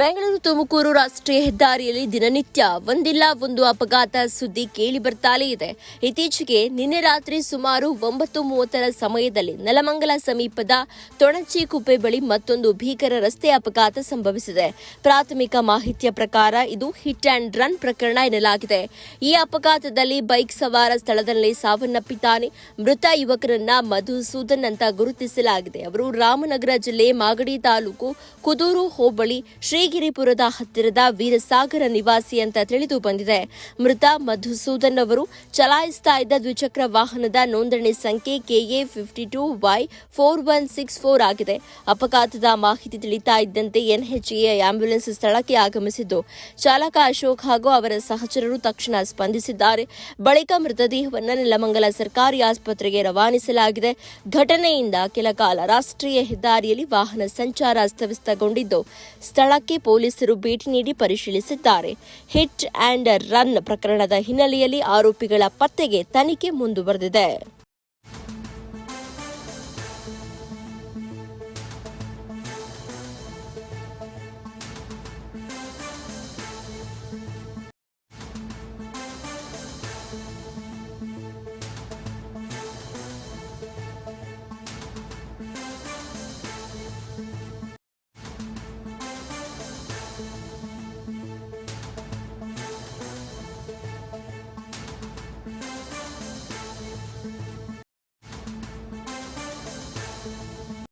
ಬೆಂಗಳೂರು ತುಮಕೂರು ರಾಷ್ಟ್ರೀಯ ಹೆದ್ದಾರಿಯಲ್ಲಿ ದಿನನಿತ್ಯ ಒಂದಿಲ್ಲ, ಒಂದು ಅಪಘಾತ ಸುದ್ದಿ ಕೇಳಿ ಬರ್ತಾಲೇ ಇದೆ. ಇತ್ತೀಚೆಗೆ ನಿನ್ನೆ ರಾತ್ರಿ ಸುಮಾರು ಒಂಬತ್ತು ಮೂವತ್ತರ ಸಮಯದಲ್ಲಿ ನೆಲಮಂಗಲ ಸಮೀಪದ ತೊಣಚಿ ಕುಪ್ಪೆ ಬಳಿ ಮತ್ತೊಂದು ಭೀಕರ ರಸ್ತೆ ಅಪಘಾತ ಸಂಭವಿಸಿದೆ. ಪ್ರಾಥಮಿಕ ಮಾಹಿತಿಯ ಪ್ರಕಾರ ಇದು ಹಿಟ್ ಆ್ಯಂಡ್ ರನ್ ಪ್ರಕರಣ ಎನ್ನಲಾಗಿದೆ. ಈ ಅಪಘಾತದಲ್ಲಿ ಬೈಕ್ ಸವಾರ ಸ್ಥಳದಲ್ಲಿ ಸಾವನ್ನಪ್ಪಿದ್ದಾನೆ ಮೃತ ಯುವಕರನ್ನ ಮಧುಸೂದನ್ ಅಂತ ಗುರುತಿಸಲಾಗಿದೆ. ಅವರು ರಾಮನಗರ ಜಿಲ್ಲೆ ಮಾಗಡಿ ತಾಲೂಕು ಕುದೂರು ಹೋಬಳಿ ಶ್ರೀಗಿರಿಪುರದ ಹತ್ತಿರದ ವೀರಸಾಗರ ನಿವಾಸಿ ಅಂತ ತಿಳಿದು ಬಂದಿದೆ. ಮೃತ ಮಧುಸೂದನ್ ಅವರು ಚಲಾಯಿಸ್ತಾ ಇದ್ದ ದ್ವಿಚಕ್ರ ವಾಹನದ ನೋಂದಣಿ ಸಂಖ್ಯೆ KA fifty two Y four one six four ಆಗಿದೆ. ಅಪಘಾತದ ಮಾಹಿತಿ ತಿಳಿತಾ ಇದ್ದಂತೆ ಎನ್ಎಚ್ಎ ಆಂಬ್ಯುಲೆನ್ಸ್ ಸ್ಥಳಕ್ಕೆ ಆಗಮಿಸಿದ್ದು. ಚಾಲಕ ಅಶೋಕ್ ಹಾಗೂ ಅವರ ಸಹಚರರು ತಕ್ಷಣ ಸ್ಪಂದಿಸಿದ್ದಾರೆ. ಬಳಿಕ ಮೃತದೇಹವನ್ನು ನೆಲಮಂಗಲ ಸರ್ಕಾರಿ ಆಸ್ಪತ್ರೆಗೆ ರವಾನಿಸಲಾಗಿದೆ. ಘಟನೆಯಿಂದ ಕೆಲ ಕಾಲ ರಾಷ್ಟ್ರೀಯ ಹೆದ್ದಾರಿಯಲ್ಲಿ ವಾಹನ ಸಂಚಾರ ಅಸ್ತವ್ಯಸ್ತಗೊಂಡಿದ್ದು ಸ್ಥಳಕ್ಕೆ ಪೊಲೀಸರು ಭೇಟಿ ನೀಡಿ ಪರಿಶೀಲಿಸಿದ್ದಾರೆ. ಹಿಟ್ ಆ್ಯಂಡ್ ರನ್ ಪ್ರಕರಣದ ಹಿನ್ನೆಲೆಯಲ್ಲಿ ಆರೋಪಿಗಳ ಪತ್ತೆಗೆ ತನಿಖೆ ಮುಂದುವರೆದಿದೆ.